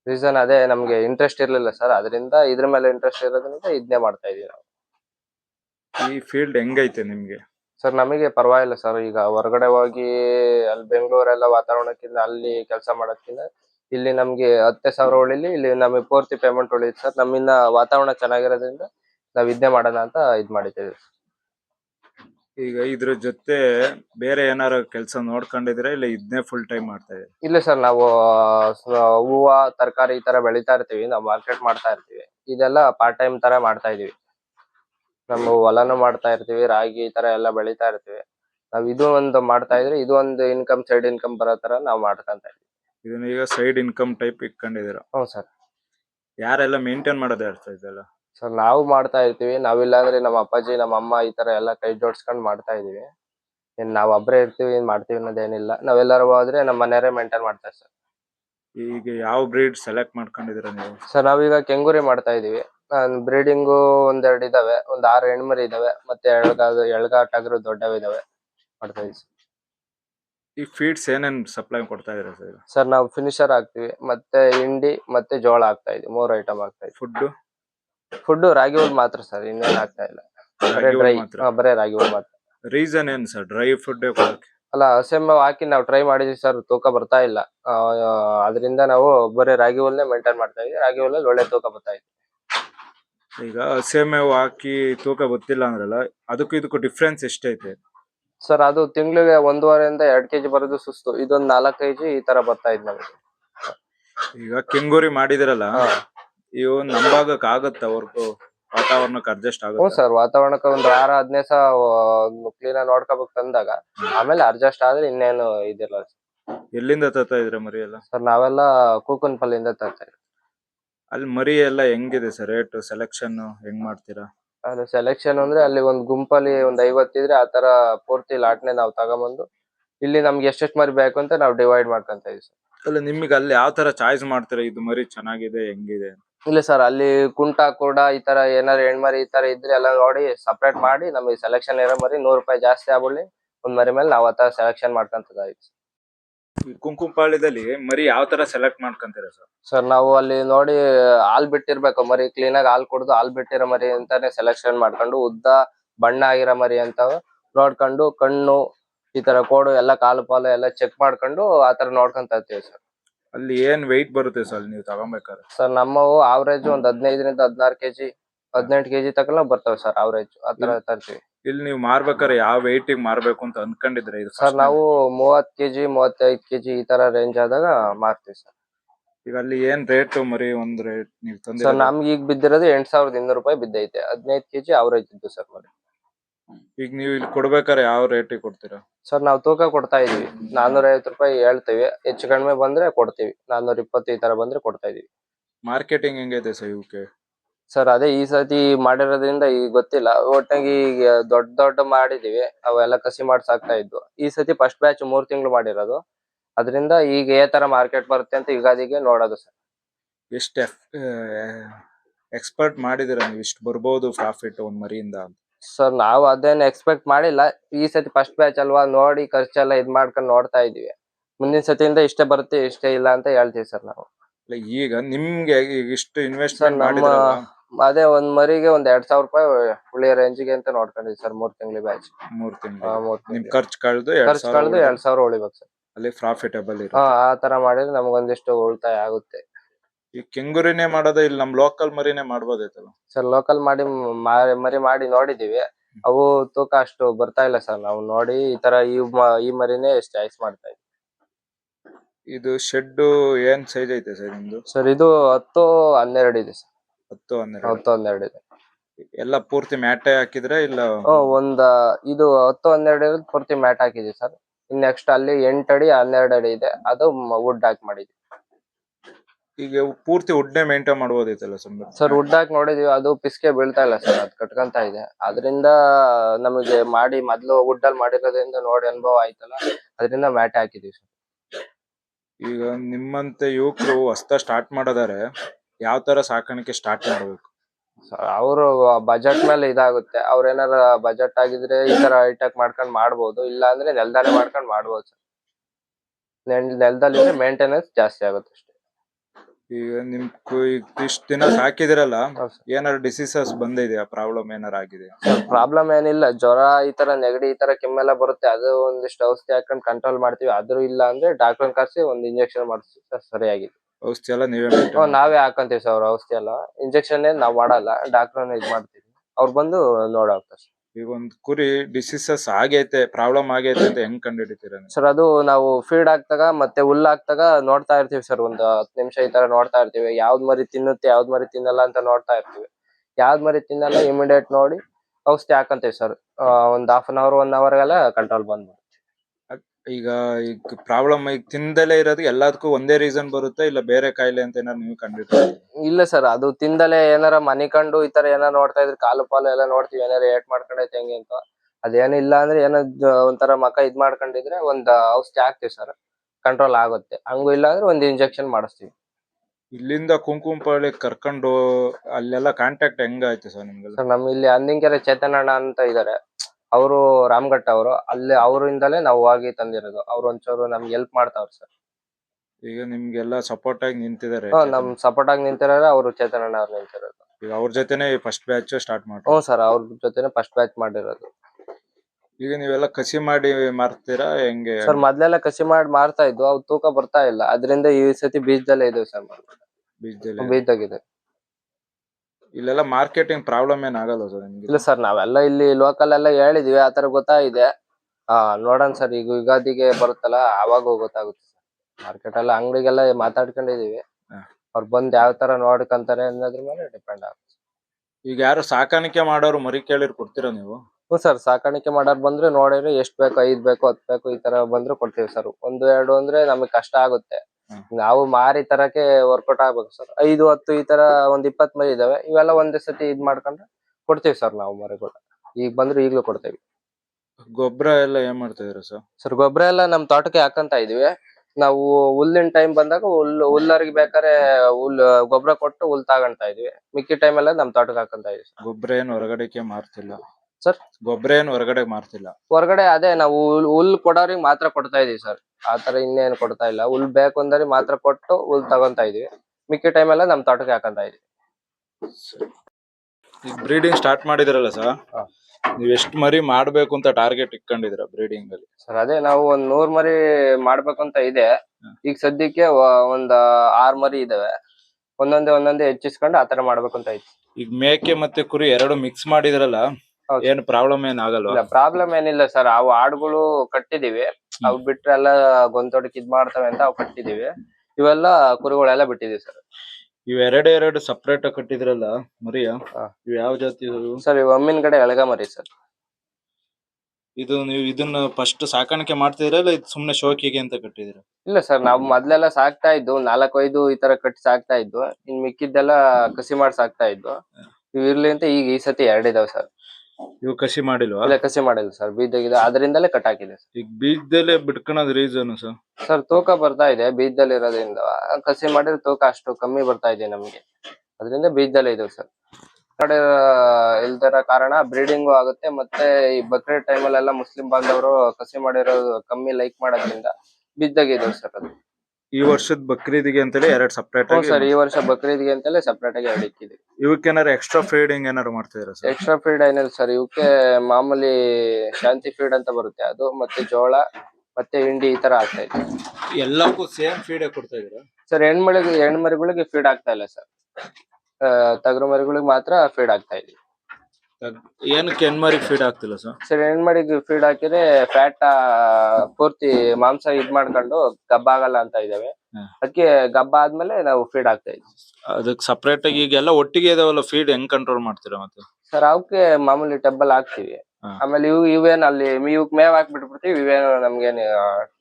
S1: ರೀಸನ್ ಅದೇ ನಮಗೆ ಇಂಟ್ರೆಸ್ಟ್ ಇರಲಿಲ್ಲ ಸರ್. ಅದರಿಂದ ಇದ್ರ ಮೇಲೆ ಇಂಟ್ರೆಸ್ಟ್ ಇರೋದ್ರಿಂದ ಇದನ್ನೇ ಮಾಡ್ತಾ ಇದೀವಿ ನಾವು.
S2: ಈ ಫೀಲ್ಡ್ ಹೆಂಗೈತೆ ನಿಮ್ಗೆ?
S1: ಸರ್ ನಮಗೆ ಪರವಾಗಿಲ್ಲ ಸರ್ ಈಗ ಹೊರಗಡೆ ಹೋಗಿ ಅಲ್ಲಿ ಬೆಂಗಳೂರೆಲ್ಲ ವಾತಾವರಣಕ್ಕಿಂತ ಅಲ್ಲಿ ಕೆಲಸ ಮಾಡೋದ್ಕಿಂತ ಇಲ್ಲಿ ನಮಗೆ ಹತ್ತೇ ಸಾವಿರ ಉಳಿಲಿ ಇಲ್ಲಿ ನಮಗೆ ಪೂರ್ತಿ ಪೇಮೆಂಟ್ ಉಳಿಯುತ್ತೆ ಸರ್ ನಮ್ಮಿಂದ ವಾತಾವರಣ ಚೆನ್ನಾಗಿರೋದ್ರಿಂದ ನಾವ್ ಇದನ್ನೇ ಮಾಡೋಣ ಅಂತ ಇದ್ ಮಾಡಿದ್ದೀವಿ
S2: ಈಗ ಇದ್ರ ಜೊತೆ ಬೇರೆ ಏನಾರು ಕೆಲಸ ನೋಡ್ಕೊಂಡಿದ್ರೆ ಇಲ್ಲ ಇದನ್ನೇ ಫುಲ್ ಟೈಮ್ ಮಾಡ್ತಾ ಇದ್ದೀವಿ
S1: ಇಲ್ಲ ಸರ್ ನಾವು ಹೂವ ತರಕಾರಿ ಈ ತರ ಬೆಳಿತಾ ಇರ್ತೀವಿ. ನಾವು ಮಾರ್ಕೆಟ್ ಮಾಡ್ತಾ ಇರ್ತೀವಿ. ಇದೆಲ್ಲ ಪಾರ್ಟ್ ಟೈಮ್ ತರ ಮಾಡ್ತಾ ಇದೀವಿ ನಮ್ಮ ಹೊಲನು ಮಾಡ್ತಾ ಇರ್ತೀವಿ ರಾಗಿ ಈ ತರ ಎಲ್ಲ ಬೆಳಿತಾ ಇರ್ತೀವಿ. ನಾವ್ ಇದು ಒಂದು ಮಾಡ್ತಾ ಇದ್ರೆ ಇದು ಒಂದು ಇನ್ಕಮ್ ಸೈಡ್ ಇನ್ಕಮ್ ಬರೋ ತರ ನಾವ್ ಮಾಡ್ಕೊಂತ ಇದೀವಿ
S2: ಇದನ್ನ ಈಗ ಸೈಡ್ ಇನ್ಕಮ್ ಟೈಪ್ ಇಟ್ಕೊಂಡಿದೀರ
S1: ಹ್ಞೂ ಸರ್.
S2: ಯಾರೆಲ್ಲ ಮೇಂಟೈನ್ ಮಾಡೋದು ಇರ್ತಾ ಇದೆಲ್ಲ
S1: ಸರ್ ನಾವು ಮಾಡ್ತಾ ಇರ್ತೀವಿ. ನಾವಿಲ್ಲ ಅಂದ್ರೆ ನಮ್ಮ ಅಪ್ಪಾಜಿ ನಮ್ಮ ಅಮ್ಮ ಈ ತರ ಎಲ್ಲ ಕೈ ಜೋಡ್ಸ್ಕೊಂಡ್ ಮಾಡ್ತಾ ಇದೀವಿ ಏನ್ ನಾವ್ ಒಬ್ರೆ ಇರ್ತೀವಿ ಏನ್ ಮಾಡ್ತೀವಿ ಅನ್ನೋದೇನಿಲ್ಲ. ನಾವೆಲ್ಲರೂ ಹೋದ್ರೆ ನಮ್ಮ ಮನೆಯವರೇ ಮೇಂಟೈನ್ ಮಾಡ್ತಾರೆ ಸರ್.
S2: ಈಗ ಯಾವ ಬ್ರೀಡ್ ಸೆಲೆಕ್ಟ್ ಮಾಡ್ಕೊಂಡಿದೀರ ನೀವು?
S1: ಸರ್ ನಾವೀಗ ಕೆಂಗೂರಿ ಮಾಡ್ತಾ ಇದೀವಿ ಬ್ರೀಡಿಂಗು ಒಂದೆರಡು ಇದಾವೆ ಒಂದ್ ಆರು ಹೆಣ್ಮರಿ ಇದಾವೆ ಮತ್ತೆ ಎಳ್ಗಾದ ಎಳ್ಗಾ ಟಗರು ದೊಡ್ಡವು ಇದಾವೆ. ಮಾಡ್ತಾ ಇದೀವಿ ಸರ್.
S2: ಈ ಫೀಡ್ಸ್ ಏನೇನ್ ಸಪ್ಲೈ ಕೊಡ್ತಾ ಇದ್ರೆ ಸರ್
S1: ಸರ್ ನಾವು ಫಿನಿಶರ್ ಹಾಕ್ತಿವಿ ಮತ್ತೆ ಹಿಂಡಿ ಮತ್ತೆ ಜೋಳ ಹಾಕ್ತಾ ಇದೀವಿ ಮೂರ್ ಐಟಮ್ ಹಾಕ್ತಾ ಇದೀವಿ.
S2: ಫುಡ್
S1: ಫುಡ್ ರಾಗಿ ಹುಲ್ ಮಾತ್ರ ಸರ್ ಇನ್ನೇನ್ ಹಾಕ್ತಾ ಇಲ್ಲ. ಬರೇ
S2: ರಾಗಿ ಹುಲ್
S1: ಡ್ರೈ
S2: ಮಾತ್ರ
S1: ಬರೇ ರಾಗಿ ಹುಲ್ ಮಾತ್ರ.
S2: ರೀಸನ್ ಏನ್ ಸರ್ ಡ್ರೈ ಫುಡ್ ಕೊಡಕ್ಕೆ
S1: ಅಲ್ಲ ಹಸೆಮ್ಮ ಹಾಕಿ ನಾವು ಟ್ರೈ ಮಾಡಿದ್ವಿ ಸರ್ ತೂಕ ಬರ್ತಾ ಇಲ್ಲ. ಅದರಿಂದ ನಾವು ಬರೀ ರಾಗಿ ಹುಲ್ನೇ ಮೇಂಟೈನ್ ಮಾಡ್ತಾ ಇದೀವಿ ರಾಗಿ ಹುಲ್ಲಲ್ಲಿ ಒಳ್ಳೆ ತೂಕ ಬರ್ತಾ ಇದೆ.
S2: ಈಗ ಸೇಮೆ ಮೇವು ಹಾಕಿ ತೂಕ ಗೊತ್ತಿಲ್ಲ ಅಂದ್ರಲ್ಲ ಅದಕ್ಕೂ ಇದಕ್ಕೂ ಡಿಫ್ರೆನ್ಸ್ ಎಷ್ಟೈತೆ?
S1: ಸರ್ ಅದು ತಿಂಗಳಿಗೆ ಒಂದೂವರೆಯಿಂದ ಎರಡ್ ಕೆಜಿ ಬರೋದು ಸುಸ್ತು. ಇದೊಂದು ನಾಲ್ಕು ಕೆಜಿ ಈ ತರ ಬರ್ತಾ ಇದ್ ನಮಗೆ.
S2: ಈಗ ಕೆಂಗೂರಿ ಮಾಡಿದಿರಲ್ಲ. ಇವು ನಂಬಾಗಕ್ ಆಗತ್ತ ಅವ್ರಿಗೂ ವಾತಾವರಣಕ್ಕೆ ಅಡ್ಜಸ್ಟ್
S1: ಹ್ಞೂ
S2: ಆಗುತ್ತೆ
S1: ಸರ್ ವಾತಾವರಣಕ್ಕೆ ಒಂದ್ ವಾರ ಹದಿನೈದು ಸಹ ಕ್ಲೀನ್ ಆಗಿ ನೋಡ್ಕೋಬೇಕು ತಂದಾಗ ಆಮೇಲೆ ಅಡ್ಜಸ್ಟ್ ಆದ್ರೆ ಇನ್ನೇನು ಇದಿಲ್ಲ
S2: ಎಲ್ಲಿಂದ ತರ್ತಾ ಇದ್ರೆ ಮರಿ ಎಲ್ಲ
S1: ಸರ್ ನಾವೆಲ್ಲ ಕೂಕನ್ ಪಲ್ಲಿಂದ ತರ್ತಾ ಇದ್ವಿ.
S2: ಅಲ್ಲಿ ಮರಿ ಎಲ್ಲ ಹೆಂಗಿದೆ ಸರ್ ರೇಟ್ ಸೆಲೆಕ್ಷನ್ ಹೆಂಗ್ ಮಾಡ್ತೀರಾ?
S1: ಅದು ಸೆಲೆಕ್ಷನ್ ಅಂದ್ರೆ ಅಲ್ಲಿ ಒಂದ್ ಗುಂಪಲ್ಲಿ ಒಂದ್ ಐವತ್ತಿದ್ರೆ ಆ ತರ ಪೂರ್ತಿ ಲಾಟ್ನೆ ನಾವು ತಗೊಂಬಂದು ಇಲ್ಲಿ ನಮ್ಗೆ ಎಷ್ಟೆಷ್ಟು ಮರಿ ಬೇಕು ಅಂತ ನಾವು ಡಿವೈಡ್ ಮಾಡ್ಕೊಂತ ಇದೀವಿ ಸರ್
S2: ಅಲ್ಲ ನಿಮಗೆ ಅಲ್ಲಿ ಯಾವ ತರ ಚಾಯ್ಸ್ ಮಾಡ್ತೀರಾ? ಇದು ಮರಿ ಚೆನ್ನಾಗಿದೆ ಹೆಂಗಿದೆ?
S1: ಇಲ್ಲ ಸರ್ ಅಲ್ಲಿ ಕುಂಟ ಕೂಡ ಈ ತರ ಏನಾರು ಹೆಣ್ಮರಿ ಈ ತರ ಇದ್ರೆ ಎಲ್ಲ ನೋಡಿ ಸಪರೇಟ್ ಮಾಡಿ ನಮಗೆ ಸೆಲೆಕ್ಷನ್ ಇರೋ ಮರಿ ನೂರು ರೂಪಾಯಿ ಜಾಸ್ತಿ ಆಗ್ಬಿಡ್ಲಿ ಒಂದ್ ಮರಿ ಮೇಲೆ ನಾವು ಆ ತರ ಸೆಲೆಕ್ಷನ್ ಮಾಡ್ಕೊಂತದ
S2: ಈ ಕುಂಕುಂಪಾಳ್ಯದಲ್ಲಿ ಮರಿ ಯಾವ ತರ ಸೆಲೆಕ್ಟ್ ಮಾಡ್ಕೊಂತೀರ ಸರ್
S1: ಸರ್ ನಾವು ಅಲ್ಲಿ ನೋಡಿ ಹಾಲ್ ಬಿಟ್ಟಿರ್ಬೇಕು. ಮರಿ ಕ್ಲೀನ್ ಆಗಿ ಹಾಲ್ ಕುಡ್ದು ಹಾಲ್ ಬಿಟ್ಟಿರೋ ಮರಿ ಅಂತಾನೆ ಸೆಲೆಕ್ಷನ್ ಮಾಡ್ಕೊಂಡು ಉದ್ದ ಬಣ್ಣ ಆಗಿರೋ ಮರಿ ಅಂತ ನೋಡ್ಕೊಂಡು ಕಣ್ಣು ಈ ತರ ಕೋಡು ಎಲ್ಲ ಕಾಲು ಪಾಲು ಎಲ್ಲ ಚೆಕ್ ಮಾಡ್ಕೊಂಡು ಆ ತರ ನೋಡ್ಕೊಂತ ಇರ್ತೀವಿ ಸರ್
S2: ಅಲ್ಲಿ ಏನ್ ವೆಯ್ಟ್ ಬರುತ್ತೆ ಸರ್ ನೀವು ತಗೊಬೇಕಾದ್ರೆ?
S1: ಸರ್ ನಮ್ಮವು ಆವರೇಜ್ ಒಂದ್ ಹದಿನೈದರಿಂದ ಹದಿನಾರು ಕೆಜಿ ಹದಿನೆಂಟು ಕೆಜಿ ತನಕ ಬರ್ತವೆ ಸರ್ ಆವರೇಜ್ ಆ ತರ ತರ್ತೀವಿ.
S2: ಇಲ್ಲಿ ನೀವು ಮಾರ್ಬೇಕಾದ್ರೆ ಯಾವ weight ಗೆ ಮಾರ್ಬೇಕು ಅಂತ ಅನ್ಕೊಂಡಿದ್ರೆ ಇದು
S1: ಸರ್ ನಾವು ಮೂವತ್ ಕೆಜಿ ಮೂವತ್ತೈದು ಕೆಜಿ ಈ ತರ ರೇಂಜ್ ಆದಾಗ ಮಾರ್ತೀವಿ ಸರ್.
S2: ಈಗ ಅಲ್ಲಿ ಏನ್ ರೇಟ್ ಮರಿ ಒಂದ್ ರೇಟ್ ನೀವು
S1: ಸರ್
S2: ತಂದಿರೋದು
S1: ನಮ್ಗೆ ಈಗ ಬಿದ್ದಿರೋದು ಎಂಟ್ ಸಾವಿರದ ಇನ್ನೂರು ರೂಪಾಯಿ ಬಿದ್ದೈತೆ. ಹದಿನೈದು ಕೆಜಿ ಅವರೇಜ್ ಇದ್ದು ಸರ್ ಮರಿ.
S2: ಈಗ ನೀವು ಇಲ್ಲಿ ಕೊಡ್ಬೇಕಾರೆ ಯಾವ ರೇಟಿಗೆ ಕೊಡ್ತೀರಾ?
S1: ಸರ್ ನಾವು ತೂಕ ಕೊಡ್ತಾ ಇದೀವಿ ನಾನ್ನೂರ ಐವತ್ತು ರೂಪಾಯಿ ಹೇಳ್ತೀವಿ. ಹೆಚ್ಚು ಕಡಿಮೆ ಬಂದ್ರೆ ಕೊಡ್ತೀವಿ. ನಾನ್ನೂರ ಇಪ್ಪತ್ತು ಈ ತರ ಬಂದ್ರೆ ಕೊಡ್ತಾ ಇದೀವಿ
S2: ಮಾರ್ಕೆಟಿಂಗ್ ಹೆಂಗೈತೆ ಸರ್ ಇವಕ್ಕೆ
S1: ಸರ್ ಅದೇ ಈ ಸತಿ ಮಾಡಿರೋದ್ರಿಂದ ಈಗ ಗೊತ್ತಿಲ್ಲ. ಒಟ್ಟಾಗಿ ಈಗ ದೊಡ್ಡ ದೊಡ್ಡ ಮಾಡಿದೀವಿ. ಅವೆಲ್ಲ ಕಸಿ ಮಾಡಿ ಸಾಕ್ತಾ ಇದ್ವು. ಈ ಸತಿ ಫಸ್ಟ್ ಬ್ಯಾಚ್ ಮೂರ್ ತಿಂಗಳು ಮಾಡಿರೋದು. ಅದರಿಂದ ಈಗ ಏ ತರ ಮಾರ್ಕೆಟ್ ಬರುತ್ತೆ ಅಂತ ಯುಗಾದಿಗೆ ನೋಡೋದು ಸರ್
S2: ಎಷ್ಟು ಎಕ್ಸ್ಪರ್ಟ್ ಮಾಡಿದಿರ ನೀವು? ಇಷ್ಟು ಬರ್ಬೋದು ಪ್ರಾಫಿಟ್ ಒಂದ್ ಮರಿಯಿಂದ ಅಂತ.
S1: ಸರ್ ನಾವು ಅದೇನು ಎಕ್ಸ್ಪೆಕ್ಟ್ ಮಾಡಿಲ್ಲ. ಈ ಸತಿ ಫಸ್ಟ್ ಬ್ಯಾಚ್ ಅಲ್ವಾ ನೋಡಿ ಖರ್ಚೆಲ್ಲ ಇದ್ ಮಾಡ್ಕೊಂಡು ನೋಡ್ತಾ ಇದೀವಿ ಮುಂದಿನ ಸತಿಯಿಂದ ಇಷ್ಟೇ ಬರುತ್ತೆ ಇಷ್ಟೇ ಇಲ್ಲ ಅಂತ ಹೇಳ್ತೀವಿ ಸರ್ ನಾವು.
S2: ಈಗ ನಿಮ್ಗೆ ಈಗ ಇಷ್ಟು ಇನ್ವೆಸ್ಟ್ಮೆಂಟ್
S1: ನಮ್ಮ
S2: ಮಾಡಿದ್ರಲ್ಲ.
S1: ಅದೇ ಒಂದ್ ಮರಿಗೆ ಒಂದ್ ಎರಡ್ ಸಾವಿರ ರೂಪಾಯಿ ರೇಂಜ್ಗೆ ಅಂತ ನೋಡ್ಕೊಂಡಿದ್ವಿ ಸರ್ ಮೂರ್ ತಿಂಗಳ ಬ್ಯಾಚ್.
S2: ಮೂರ್ ತಿಂಗಳು.
S1: ಮೂರ್
S2: ನಿಮ್
S1: ತಿಂಗ್ಳು.
S2: ಖರ್ಚು ಕಳೆದು ಎರಡ್
S1: ಖರ್ಚು ಕಳೆದು ಎರಡ್ ಸಾವಿರ ಉಳಿಬೇಕು ಸರ್.
S2: ಅಲ್ಲಿ ಪ್ರಾಫಿಟಬಲ್
S1: ಹಾ
S2: ಇರುತ್ತೆ
S1: ಆ ತರ ಮಾಡಿದ್ರೆ ನಮ್ಗೊಂದಿಷ್ಟು ಉಳಿತಾಯ ಆಗುತ್ತೆ.
S2: ಈ ಕೆಂಗುರಿನೇ ಮಾಡೋದು ಇಲ್ಲಿ ನಮ್ ಲೋಕಲ್ ಮರಿನೇ ಮಾಡ್ಬೋದೈತಲ್ಲ
S1: ಸರ್ ಲೋಕಲ್ ಮಾಡಿ ಮರಿ ಮಾಡಿ ನೋಡಿದೀವಿ. ಅವು ತೂಕ ಅಷ್ಟು ಬರ್ತಾ ಇಲ್ಲ ಸರ್ ನಾವು ನೋಡಿ ಈ ತರ ಈ ಮ- ಈ ಮರಿನೇ ಚಾಯ್ಸ್ ಮಾಡ್ತಾ ಇದ್ವಿ.
S2: ಇದು ಶೆಡ್ ಏನ್ ಸೈಜ್ ಐತೆ ಸರ್ ನಿಮ್ದು?
S1: ಸರ್ ಇದು ಹತ್ತು ಹನ್ನೆರಡು ಇದೆ ಸರ್.
S2: ಹತ್ತು ಹನ್ನೆರಡು.
S1: ಹತ್ತು ಹನ್ನೆರಡು ಇದೆ.
S2: ಎಲ್ಲ ಪೂರ್ತಿ ಮ್ಯಾಟ್ ಹಾಕಿದ್ರೆ ಇಲ್ಲ?
S1: ಹ್ಮ್, ಒಂದ್ ಇದು ಹತ್ತು ಹನ್ನೆರಡು ಇರೋದು ಪೂರ್ತಿ ಮ್ಯಾಟ್ ಹಾಕಿದೀವಿ ಸರ್. ಇನ್ ನೆಕ್ಸ್ಟ್ ಅಲ್ಲಿ ಎಂಟ್ ಅಡಿ ಹನ್ನೆರಡು ಅಡಿ ಇದೆ. ಅದು ವುಡ್ ಹಾಕಿ ಮಾಡಿದ್ವಿ.
S2: ಈಗ ಪೂರ್ತಿ ಉಡ್ನೆ ಮೇಂಟೈನ್ ಮಾಡ್ಬೋದಿತ್ತಲ್ಲ ಸರ್
S1: ಸರ್ ವುಡ್ ಹಾಕಿ ನೋಡಿದೀವಿ. ಅದು ಪಿಸ್ಕೆ ಬೀಳ್ತಾ ಇಲ್ಲ ಸರ್ ಅದು ಕಟ್ಕೊಂತ ಇದೆ. ಅದರಿಂದ ನಮಗೆ ಮಾಡಿ ಮೊದ್ಲು ವುಡ್ ಅಲ್ಲಿ ಮಾಡಿರೋದ್ರಿಂದ ನೋಡಿ ಅನುಭವ ಆಯ್ತಲ್ಲ ಅದರಿಂದ ಮ್ಯಾಟ್ ಹಾಕಿದೀವಿ ಸರ್.
S2: ಈಗ ನಿಮ್ಮಂತೆ ಯುವಕರು ಹೊಸ್ತ ಸ್ಟಾರ್ಟ್ ಮಾಡೋದಾರೆ. ಯಾವ ತರ ಸಾಕಾಣಿಕೆ ಸ್ಟಾರ್ಟ್ ಮಾಡ್ಬೇಕು?
S1: ಅವರು ಬಜೆಟ್ ಮೇಲೆ ಇದಾಗುತ್ತೆ. ಅವ್ರ ಏನಾರ ಬಜೆಟ್ ಆಗಿದ್ರೆ ಈ ತರ ಹೈಟೆಕ್ ಮಾಡ್ಕೊಂಡ್ ಮಾಡ್ಬೋದು. ಇಲ್ಲ ಅಂದ್ರೆ ನೆಲದಲ್ಲೇ ಮಾಡ್ಕೊಂಡ್ ಮಾಡ್ಬೋದು ಸರ್. ನೆಲದಲ್ಲಿ ಮೇಂಟೆನೆನ್ಸ್ ಜಾಸ್ತಿ ಆಗುತ್ತೆ ಅಷ್ಟೇ.
S2: ಈಗ ನಿಮ್ ಇಷ್ಟ ದಿನ ಸಾಕಿದಿರಲ್ಲ ಏನಾರ ಡಿಸೀಸಸ್ ಬಂದಿದೆಯಾ? ಪ್ರಾಬ್ಲಮ್ ಏನಾರ ಆಗಿದೆ?
S1: ಪ್ರಾಬ್ಲಮ್ ಏನಿಲ್ಲ. ಜ್ವರ ಈ ತರ ನೆಗಡಿ ಈ ತರ ಕೆಮ್ಮೆಲ್ಲ ಬರುತ್ತೆ. ಅದು ಒಂದಿಷ್ಟು ಔಷಧಿ ಹಾಕೊಂಡ್ ಕಂಟ್ರೋಲ್ ಮಾಡ್ತೀವಿ. ಆದ್ರೂ ಇಲ್ಲ ಅಂದ್ರೆ ಡಾಕ್ಟರ್ ಕರ್ಸಿ ಒಂದ್ ಇಂಜೆಕ್ಷನ್ ಮಾಡಿಸಿ ಸರ್ ಸರಿಯಾಗಿದೆ.
S2: ಔಷಧಿ ಎಲ್ಲ ನೀವೇ maintain
S1: ನಾವೇ ಹಾಕಂತೀವಿ ಸರ್ ಅವ್ರ ಔಷಧಿ ಎಲ್ಲ. ಇಂಜೆಕ್ಷನ್ ಏನ್ ನಾವ್ ಮಾಡಲ್ಲ ಡಾಕ್ಟರ್ ಇದ್ ಮಾಡ್ತೀವಿ. ಅವ್ರು ಬಂದು ನೋಡಾಕ್ತಾರೆ ಸರ್
S2: ಈಗ ಒಂದ್ ಕುರಿ ಡಿಸೀಸಸ್ ಆಗೈತೆ ಪ್ರಾಬ್ಲಮ್ ಆಗೈತೆ ಅಂತ ಹೆಂಗ್ ಕಂಡು ಹಿಡಿತೀರ ನೀವು?
S1: ಸರ್ ಅದು ನಾವು ಫೀಡ್ ಹಾಕ್ದಾಗ ಮತ್ತೆ ಹುಲ್ಲು ಹಾಕ್ದಾಗ ನೋಡ್ತಾ ಇರ್ತೀವಿ ಸರ್ ಒಂದು ಹತ್ತು ನಿಮಿಷ ಈ ತರ ನೋಡ್ತಾ ಇರ್ತೀವಿ. ಯಾವ್ದ್ ಮರಿ ತಿನ್ನುತ್ತೆ ಯಾವ್ದ್ ಮರಿ ತಿನ್ನಲ್ಲ ಅಂತ ನೋಡ್ತಾ ಇರ್ತೀವಿ. ಯಾವ್ದ್ ಮರಿ ತಿನ್ನಲ್ಲ ಇಮಿಡಿಯೇಟ್ ನೋಡಿ ಔಷಧಿ ಹಾಕಂತೀವಿ ಸರ್ ಒಂದ್ half an hour one hour ಎಲ್ಲ ಕಂಟ್ರೋಲ್ ಬಂದ್ಬಿಡುತ್ತೆ.
S2: ಈಗ ಈಗ ಪ್ರಾಬ್ಲಮ್ ಈಗ ತಿಂದಲೇ ಇರೋದು ಎಲ್ಲದಕ್ಕೂ ಒಂದೇ ರೀಸನ್ ಬರುತ್ತೆ ಇಲ್ಲ ಬೇರೆ ಕಾಯಿಲೆ ಅಂತ ಏನಾರು ನೀವು ಕಂಡಿದ್ರೆ
S1: ಇಲ್ಲ ಸರ್ ಅದು ತಿಂದಲೇ ಏನಾರ ಮನಿಕಂಡು ಈ ತರ ಏನಾರ ನೋಡ್ತಾ ಇದ್ರೆ ಕಾಲು ಪಾಲು ಎಲ್ಲ ನೋಡ್ತೀವಿ ಏನಾರ ಏಟ್ ಮಾಡ್ಕೊಂಡೈತೆ ಹೆಂಗೆ ಅಂತ. ಅದೇನು ಇಲ್ಲ ಅಂದ್ರೆ ಏನೋ ಒಂಥರ ಮಕ ಇದ್ ಮಾಡ್ಕೊಂಡಿದ್ರೆ ಒಂದ್ ಔಷಧಿ ಹಾಕ್ತಿವಿ ಸರ್ ಕಂಟ್ರೋಲ್ ಆಗುತ್ತೆ. ಹಂಗೂ ಇಲ್ಲ ಅಂದ್ರೆ ಒಂದ್ ಇಂಜೆಕ್ಷನ್ ಮಾಡಿಸ್ತೀವಿ.
S2: ಇಲ್ಲಿಂದ ಕುಂಕುಮಪಳ್ಳಿ ಕರ್ಕೊಂಡು ಅಲ್ಲೆಲ್ಲ ಕಾಂಟ್ಯಾಕ್ಟ್ ಹೆಂಗಾಯ್ತು ಸರ್ ನಿಮ್ಗೆ
S1: ಸರ್ ನಮ್ಮ ಇಲ್ಲಿ ಅಂದಿಂಕೆರೆ ಚೇತನಣ್ಣ ಅಂತ ಇದಾರೆ. ಅವರು ರಾಮಘಟ್ಟ ಅವರು ಅಲ್ಲಿ ಅವರಿಂದಲೇ ನಾವು ಹೋಗಿ ತಂದಿರೋದು. ಅವ್ರು ಒಂಚೂರು ನಮ್ಗೆ ಹೆಲ್ಪ್ ಮಾಡ್ತಾವ್ರ ಸರ್
S2: ಈಗ ನಿಮ್ಗೆಲ್ಲ ಸಪೋರ್ಟ್ ಆಗಿ ನಿಂತಿದ್ದಾರೆ
S1: ನಮ್ ಸಪೋರ್ಟ್ ಆಗಿ ನಿಂತಿರೋರು ಅವರು ಚೇತನಣ್ಣ ಅವ್ರು ನಿಂತಿರೋದು.
S2: ಈಗ ಅವ್ರ ಜೊತೆನೆ ಫಸ್ಟ್ ಬ್ಯಾಚ್ ಸ್ಟಾರ್ಟ್ ಮಾಡಿ
S1: ಹ್ಞೂ ಸರ್ ಅವ್ರ ಜೊತೆನೆ ಫಸ್ಟ್ ಬ್ಯಾಚ್ ಮಾಡಿರೋದು.
S2: ಈಗ ನೀವೆಲ್ಲ ಕಸಿ ಮಾಡಿ ಮಾರ್ತೀರಾ ಹೆಂಗೆ?
S1: ಸರ್ ಮೊದ್ಲೆಲ್ಲ ಕಸಿ ಮಾಡಿ ಮಾರ್ತಾ ಇದ್ವು ಅವು ತೂಕ ಬರ್ತಾ ಇಲ್ಲ. ಅದರಿಂದ ಈ ಸತಿ ಬೀಜದಲ್ಲೇ ಇದೆ ಸರ್
S2: ಬೀಜದಲ್ಲಿ.
S1: ಬೀಜದಾಗಿದೆ.
S2: ಇಲ್ಲೆಲ್ಲ ಮಾರ್ಕೆಟಿಂಗ್ ಪ್ರಾಬ್ಲಮ್ ಏನ್ ಆಗಲ್ಲ ಸರ್ ನಿಮ್ಗೆ.
S1: ಇಲ್ಲ ಸರ್ ನಾವೆಲ್ಲ ಇಲ್ಲಿ ಲೋಕಲ್ ಎಲ್ಲ ಹೇಳಿದ್ವಿ ಆತರ ಗೊತ್ತಾಗಿದೆ. ಆ ನೋಡೋಣ ಸರ್ ಈಗ ಯುಗಾದಿಗೆ ಬರುತ್ತಲ್ಲ ಅವಾಗ ಗೊತ್ತಾಗುತ್ತೆ ಸರ್ ಮಾರ್ಕೆಟ್ ಎಲ್ಲ ಅಂಗಡಿಗೆಲ್ಲ ಮಾತಾಡ್ಕೊಂಡಿದೀವಿ.
S2: ಹಾ.
S1: ಅವ್ರು ಬಂದ್ ಯಾವ ತರ ನೋಡ್ಕಂತಾರೆ ಅನ್ನೋದ್ರ ಮೇಲೆ ಡಿಪೆಂಡ್ ಆಗುತ್ತೆ
S2: ಈಗ ಯಾರು ಸಾಕಾಣಿಕೆ ಮಾಡೋರು ಮರಿ ಕೇಳಿರ್ ಕೊಡ್ತೀರ ನೀವು?
S1: ಹ್ಞೂ ಸರ್ ಸಾಕಾಣಿಕೆ ಮಾಡೋರು ಬಂದ್ರೆ ನೋಡಿದ್ರೆ ಎಷ್ಟು ಬೇಕು ಐದ್ ಬೇಕು ಹತ್ತು ಬೇಕು ಈ ತರ ಬಂದ್ರೆ ಕೊಡ್ತೀವಿ ಸರ್ ಒಂದು ಎರಡು ಅಂದ್ರೆ ನಮಗೆ ಕಷ್ಟ ಆಗುತ್ತೆ. ನಾವು ಮಾರಿ ತರಕ್ಕೆ ವರ್ಕೌಟ್ ಆಗ್ಬೇಕು ಸರ್ ಐದು ಹತ್ತು ಈ ತರ ಒಂದ್ ಇಪ್ಪತ್ ಮರಿ ಇದಾವೆ. ಇವೆಲ್ಲ ಒಂದೇ ಸತಿ ಇದ್ ಮಾಡ್ಕೊಂಡ್ರೆ ಕೊಡ್ತೀವಿ ಸರ್ ನಾವು ಮರಿಗಳು. ಈಗ ಬಂದ್ರೆ ಈಗ್ಲೂ ಕೊಡ್ತೇವೆ.
S2: ಗೊಬ್ಬರ ಎಲ್ಲ ಏನ್ ಮಾಡ್ತಾ ಇದ್ರು ಸರ್
S1: ಸರ್ ಗೊಬ್ಬರ ಎಲ್ಲ ನಮ್ ತೋಟಕ್ಕೆ ಹಾಕಂತ ಇದೀವಿ ನಾವು ಹುಲ್ಲಿನ ಟೈಮ್ ಬಂದಾಗ ಹುಲ್ಲು ಹುಲ್ಲರಿಗೆ ಬೇಕಾದ್ರೆ ಹುಲ್ ಗೊಬ್ಬರ ಕೊಟ್ಟು ಹುಲ್ ತಗೊಂತ ಇದೀವಿ ಮಿಕ್ಕಿ ಟೈಮ್ ಎಲ್ಲ ನಮ್ ತೋಟಕ್ಕೆ ಹಾಕಂತ ಇದೀವಿ
S2: ಗೊಬ್ಬರ ಏನ್ ಹೊರಗಡೆ ಮಾರ್ತಿಲ್ಲ.
S1: ಸರ್?
S2: ಗೊಬ್ಬರ ಏನು ಹೊರಗಡೆ ಮಾರ್ತಿಲ್ಲ.
S1: ಹೊರಗಡೆ ಅದೇ ನಾವು ಹುಲ್ ಹುಲ್ ಕೊಡೋರಿಗೆ ಮಾತ್ರ ಕೊಡ್ತಾ ಇದೀವಿ ಸರ್. ಆತರ ಇನ್ನೇನು ಕೊಡ್ತಾ ಇಲ್ಲ. ಹುಲ್ ಬೇಕು ಅಂದ್ರೆ ಮಾತ್ರ ಕೊಟ್ಟು ಹುಲ್ ತಗೊಂತಾ ಇದೀವಿ. ಮಿಕ್ಕಿ ಟೈಮ್ ಎಲ್ಲ ನಮ್ ತೋಟಕ್ಕೆ ಹಾಕೊಂತ ಇದೀವಿ.
S2: ಈಗ ಬ್ರೀಡಿಂಗ್ ಸ್ಟಾರ್ಟ್ ಮಾಡಿದಿರಲ್ಲ ಸರ್?
S1: ಹಾ.
S2: ನೀವ್ ಎಷ್ಟ್ ಮರಿ ಮಾಡ್ಬೇಕು ಅಂತ ಟಾರ್ಗೆಟ್ ಇಟ್ಕೊಂಡಿದ್ರ ಬ್ರೀಡಿಂಗ್ ಅಲ್ಲಿ?
S1: ಸರ್ ಅದೇ ನಾವು ಒಂದ್ ನೂರ್ ಮರಿ ಅಂತ ಇದೆ. ಈಗ ಸದ್ಯಕ್ಕೆ ವ- ಒಂದ್ ಆರ್ ಮರಿ ಇದಾವೆ. ಒಂದೊಂದೇ ಒಂದೊಂದೇ ಹೆಚ್ಚಿಸ್ಕೊಂಡು ಆತರ ಅಂತ ಐತಿ.
S2: ಈಗ ಮೇಕೆ ಮತ್ತೆ ಕುರಿ ಎರಡು ಮಿಕ್ಸ್ ಮಾಡಿದ್ರಲ್ಲ. ಏನ್ ಪ್ರಾಬ್ಲಮ್ ಏನ್ ಆಗಲ್ವಾ?
S1: ಪ್ರಾಬ್ಲಮ್ ಏನಿಲ್ಲ ಸರ್ ಅವು ಆಡುಗಳು ಕಟ್ಟಿದೀವಿ. ಅವು ಬಿಟ್ರೆ ಎಲ್ಲ ಗೊಂತೊಡಕ್ ಇದ್ ಮಾಡ್ತವೆ ಅಂತ ಅವು ಕಟ್ಟಿದೀವಿ. ಇವೆಲ್ಲ ಕುರಿಗಳೆಲ್ಲ ಬಿಟ್ಟಿದೀವಿ ಸರ್
S2: ಇವೆರಡು ಎರಡು ಎರಡು ಸಪ್ರೇಟ್ ಕಟ್ಟಿದ್ರಲ್ಲ ಮರಿಯ. ಇವ್ ಯಾವ ಜಾತಿ?
S1: ಸರ್ ಇವ್ ಅಮ್ಮಿನ ಕಡೆ ಎಳಗ ಮರಿ ಸರ್
S2: ಇದು ನೀವು ಇದನ್ನ ಫಸ್ಟ್ ಸಾಕಾಣಿಕೆ ಮಾಡ್ತಿದ್ರ ಇಲ್ಲ ಇದು ಸುಮ್ನೆ ಶೋಕಿಗೆ ಅಂತ ಕಟ್ಟಿದ್ರು
S1: ಇಲ್ಲ ಸರ್ ನಾವು ಮೊದ್ಲೆಲ್ಲ ಸಾಕ್ತಾ ಇದ್ದು ನಾಲ್ಕೈದು ಈ ತರ ಕಟ್ಟಿ ಸಾಕ್ತಾ ಇದ್ವು ಇನ್ ಮಿಕ್ಕಿದ್ದೆಲ್ಲ ಕಸಿ ಮಾಡಿ ಸಾಕ್ತಾ ಇದ್ವು ಇವ್ ಇರ್ಲಿ ಅಂತ ಈಗ ಈ ಸತಿ ಎರಡಿದಾವ್ ಸರ್
S2: ಇವು ಕಸಿ ಮಾಡಿಲ್ವಾ?
S1: ಇಲ್ಲ ಕಸಿ ಮಾಡಿಲ್ಲ ಸರ್. ಬೀಜದಾಗಿದೆ ಅದರಿಂದಲೇ ಕಟ್ ಹಾಕಿದೆ
S2: ಈಗ ಬೀಜದಲ್ಲೇ ಬಿಟ್ಕೊಳೋದ್ ರೀಸನ್ ಸರ್?
S1: ಸರ್ ತೂಕ ಬರ್ತಾ ಇದೆ ಬೀಜದಲ್ಲಿ ಇರೋದ್ರಿಂದ ಕಸಿ ಮಾಡಿದ್ರೆ ತೂಕ ಅಷ್ಟು ಕಮ್ಮಿ ಬರ್ತಾ ಇದೆ ನಮಗೆ. ಅದರಿಂದ ಬೀಜದಲ್ಲೇ ಇದೆ ಸರ್. ಕಡೆ ಇಲ್ದಿರೋ ಕಾರಣ ಬ್ರೀಡಿಂಗು ಆಗುತ್ತೆ ಮತ್ತೆ ಈ ಬಕ್ರೀದ್ ಟೈಮಲ್ಲೆಲ್ಲ ಮುಸ್ಲಿಂ ಬಾಂಧವರು ಕಸಿ ಮಾಡಿರೋದು ಕಮ್ಮಿ ಲೈಕ್ ಮಾಡೋದ್ರಿಂದ ಬಿದ್ದಾಗಿದ್ದಾವೆ ಸರ್ ಅದು.
S2: ಈ ವರ್ಷದ ಬಕ್ರೀದಿಗೆ ಅಂತೇಳಿ ಎರಡ್ ಸಪ್ರೇಟ್
S1: ಹ್ಞೂ
S2: ಆಗಿ
S1: ಸರ್ ಈ ವರ್ಷ ಬಕ್ರೀದ್ಗೆ ಅಂತಲೇ ಸಪರೇಟ್ ಆಗಿ ಎರಡು ಇಕ್ಕಿದ್ವಿ.
S2: ಇವಕ್ಕೇನಾರು ಎಕ್ಸ್ಟ್ರಾ ಫೀಡಿಂಗ್ ಏನಾರು ಮಾಡ್ತಿದ್ದೀರಾ ಸರ್?
S1: ಎಕ್ಸ್ಟ್ರಾ ಫೀಡ್ ಏನಿಲ್ಲ ಸರ್ ಇವಕ್ಕೆ ಮಾಮೂಲಿ ಶಾಂತಿ ಫೀಡ್ ಅಂತ ಬರುತ್ತೆ ಅದು ಮತ್ತೆ ಜೋಳ ಮತ್ತೆ ಹಿಂಡಿ ಈ ತರ ಆಗ್ತಾ ಇದೆ.
S2: ಎಲ್ಲಕ್ಕೂ ಸೇಮ್ ಫೀಡ್ ಕೊಡ್ತಾ ಇದ್ರು
S1: ಸರ್ ಹೆಣ್ಮಳಿಗೆ ಹೆಣ್ಮರಿಗಳಿಗೆ ಫೀಡ್ ಆಗ್ತಾ ಇಲ್ಲ ಸರ್. ತಗರು ಮರಿಗಳಿಗೆ ಮಾತ್ರ ಫೀಡ್ ಆಗ್ತಾ ಇದೆ.
S2: ಏನಕ್ಕೆ ಹೆಣ್ಮರಿಗೆ ಫೀಡ್ ಆಗ್ತಿಲ್ಲ ಸರ್?
S1: ಸರ್ ಫೀಡ್ ಹಾಕಿದ್ರೆ ಫ್ಯಾಟ್ ಪೂರ್ತಿ ಮಾಂಸ ಇದ್ ಮಾಡ್ಕೊಂಡು ಗಬ್ಬ ಆಗಲ್ಲ ಅಂತ ಇದಾವೆ ಅದಕ್ಕೆ ಗಬ್ಬ ಆದ್ಮೇಲೆ ನಾವು ಫೀಡ್ ಆಗ್ತಾ ಇದ್ವಿ
S2: ಅದಕ್ಕೆ ಸಪ್ರೇಟ್ ಆಗಿ ಈಗೆಲ್ಲ ಒಟ್ಟಿಗೆ ಇದಾವಲ್ಲ ಫೀಡ್ ಹೆಂಗ್ ಕಂಟ್ರೋಲ್ ಮಾಡ್ತೀರಾ ಮತ್ತೆ?
S1: ಸರ್ ಅವಕ್ಕೆ ಮಾಮೂಲಿ ಟೆಬಲ್ ಹಾಕ್ತಿವಿ. ಆಮೇಲೆ ಇವು ಇವೇನ್ ಅಲ್ಲಿ ಇವಕ್ ಮೇವ್ ಹಾಕ್ಬಿಟ್ಬಿಡ್ತೀವಿ ಇವೇನು ನಮ್ಗೇನು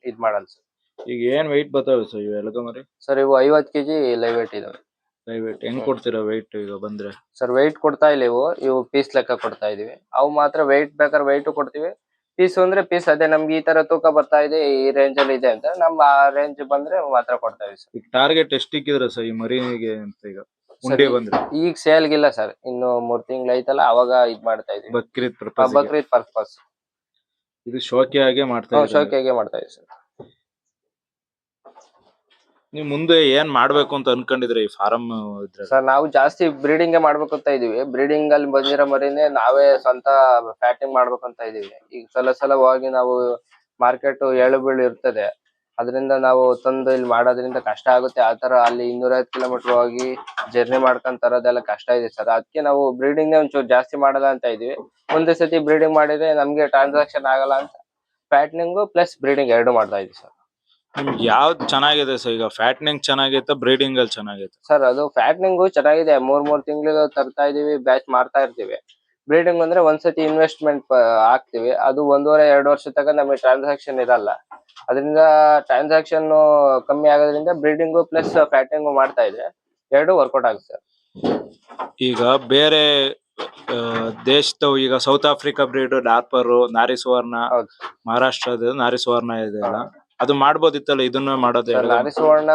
S1: ಇದ್ ಮಾಡಲ್ಲ ಸರ್.
S2: ಈಗ ಏನ್ weight ಬರ್ತಾವೆ ಸರ್ ಇವೆಲ್ಲ ಮರಿ
S1: ಸರ್ ಇವು ಐವತ್ ಕೆಜಿ ಲೈವ್ ವೇಟ್ ಇದಾವೆ.
S2: Weight ಹೆಂಗ್ ಕೊಡ್ತೀರಾ ವೆಯ್ಟ್ ಈಗ ಬಂದ್ರೆ?
S1: ಸರ್ ವೆಯ್ಟ್ ಕೊಡ್ತಾ ಇಲ್ಲ ಇವು ಇವು ಪೀಸ್ ಲೆಕ್ಕ ಕೊಡ್ತಾ ಇದೀವಿ ಅವು ಮಾತ್ರ ವೆಯ್ಟ್ ಬೇಕಾದ್ರೆ ವೆಯ್ಟ್ ಕೊಡ್ತೀವಿ. ಪೀಸ್ ಅಂದ್ರೆ ಪೀಸ್ ಅದೇ ನಮ್ಗೆ ಈ ತರ ತೂಕ ಬರ್ತಾ ಇದೆ ಈ ರೇಂಜ್ ಅಲ್ಲಿ ಇದೆ ಅಂತ ನಮ್ಮ ಆ ರೇಂಜ್ ಬಂದ್ರೆ ಮಾತ್ರ ಕೊಡ್ತಾ ಇದೀವಿ ಸರ್
S2: ಈಗ ಟಾರ್ಗೆಟ್ ಎಷ್ಟು ಇಕ್ಕಿದ್ರ ಸರ್ ಈ ಮರಿಗೆ ಅಂತ ಈಗ? ಉಂಡೆ ಬಂದ್ರೆ?
S1: ಈಗ ಸೇಲ್ಗಿಲ್ಲ ಸರ್ ಇನ್ನು ಮೂರ್ ತಿಂಗಳು ಐತಲ್ಲ ಅವಾಗ ಇದ್ ಮಾಡ್ತಾ ಇದೀವಿ
S2: ಬಕ್ರೀದ್
S1: ಆ,
S2: ಪರ್ಪಸ್
S1: ಬಕ್ರೀದ್ ಪರ್ಪಸ್
S2: ಇದು ಶೋಕಿಯಾಗೆ ಮಾಡ್ತಾ ಇದ್ದೀರಾ.
S1: ಶೋಕಿಯಾಗೆ ಮಾಡ್ತಾ ಇದೀವಿ ಸರ್
S2: ನೀವು ಮುಂದೆ ಏನ್ ಮಾಡ್ಬೇಕು ಅಂತ ಅನ್ಕೊಂಡಿದ್ರಿ ಈ ಫಾರಂ
S1: ಸರ್, ನಾವು ಜಾಸ್ತಿ ಬ್ರೀಡಿಂಗ್ ಮಾಡ್ಬೇಕು ಅಂತ ಇದೀವಿ. ಬ್ರೀಡಿಂಗ್ ಅಲ್ಲಿ ಬಂದಿರೋ ಮರಿನೇ ನಾವೇ ಸ್ವಂತ ಫ್ಯಾಟಿಂಗ್ ಮಾಡ್ಬೇಕು ಅಂತ ಇದೀವಿ. ಈಗ ಸಲ ಸಲ ಹೋಗಿ ನಾವು ಮಾರ್ಕೆಟ್ ಏಳು ಬೀಳು ಇರ್ತದೆ. ಅದರಿಂದ ನಾವು ತಂದು ಇಲ್ಲಿ ಮಾಡೋದ್ರಿಂದ ಕಷ್ಟ ಆಗುತ್ತೆ. ಆ ತರ ಅಲ್ಲಿ ಇನ್ನೂರೈವತ್ತು ಕಿಲೋಮೀಟರ್ ಹೋಗಿ ಜರ್ನಿ ಮಾಡ್ಕೊಂಡ್ ತರೋದೆಲ್ಲ ಕಷ್ಟ ಇದೆ ಸರ್. ಅದಕ್ಕೆ ನಾವು ಬ್ರೀಡಿಂಗ್ ಒಂಚೂರು ಜಾಸ್ತಿ ಮಾಡಲ್ಲ ಅಂತ ಇದೀವಿ. ಒಂದೇ ಸತಿ ಬ್ರೀಡಿಂಗ್ ಮಾಡಿದ್ರೆ ನಮ್ಗೆ ಟ್ರಾನ್ಸಾಕ್ಷನ್ ಆಗಲ್ಲ ಅಂತ. ಫ್ಯಾಟ್ನಿಂಗು ಪ್ಲಸ್ ಬ್ರೀಡಿಂಗ್ ಎರಡು ಮಾಡ್ತಾ ಇದೀವಿ ಸರ್.
S2: ನಿಮ್ಗೆ ಯಾವ್ದು ಚೆನ್ನಾಗಿದೆ ಸರ್? ಈಗ ಫ್ಯಾಟ್ನಿಂಗ್ ಚೆನ್ನಾಗೈತೆ ಬ್ರೀಡಿಂಗ್ ಅಲ್ಲಿ ಚೆನ್ನಾಗಿತ್ತು
S1: ಸರ್ ಅದು ಫ್ಯಾಟ್ನಿಂಗ್ ಚೆನ್ನಾಗಿದೆ. ಮೂರ್ ಮೂರ್ ತಿಂಗಳಿಗೆ ತರ್ತಾ ಇದೀವಿ ಬ್ಯಾಚ್ ಮಾಡ್ತಾ ಇರ್ತೀವಿ. ಬ್ರೀಡಿಂಗ್ ಅಂದ್ರೆ ಒಂದ್ಸತಿ ಇನ್ವೆಸ್ಟ್ಮೆಂಟ್ ಹಾಕ್ತಿವಿ. ಅದು ಒಂದೂವರೆ ಎರಡು ವರ್ಷ ತನಕ ನಮಗೆ ಟ್ರಾನ್ಸಾಕ್ಷನ್ ಇರಲ್ಲ. ಅದರಿಂದ ಟ್ರಾನ್ಸಾಕ್ಷನ್ ಕಮ್ಮಿ ಆಗೋದ್ರಿಂದ ಬ್ರೀಡಿಂಗು ಪ್ಲಸ್ ಫ್ಯಾಟಿಂಗು ಮಾಡ್ತಾ ಇದ್ರೆ ಎರಡು ವರ್ಕೌಟ್ ಆಗುತ್ತೆ ಸರ್.
S2: ಈಗ ಬೇರೆ ಆ, ದೇಶದವು ಈಗ ಸೌತ್ ಆಫ್ರಿಕಾ ಬ್ರೀಡ್ ಡಾರ್ಪರ್ ನಾರಿ ಸುವರ್ಣ
S1: ಹೌದು.
S2: ಮಹಾರಾಷ್ಟ್ರದ ನಾರಿ ಸುವರ್ಣ ಇದೆ ಅಲ್ಲ? ಅದು ಮಾಡ್ಬೋದಿತ್ತಲ್ಲ ಇದನ್ನ ಮಾಡೋದೇ
S1: ಸರ್ ನಾರಿ ಸುವರ್ಣ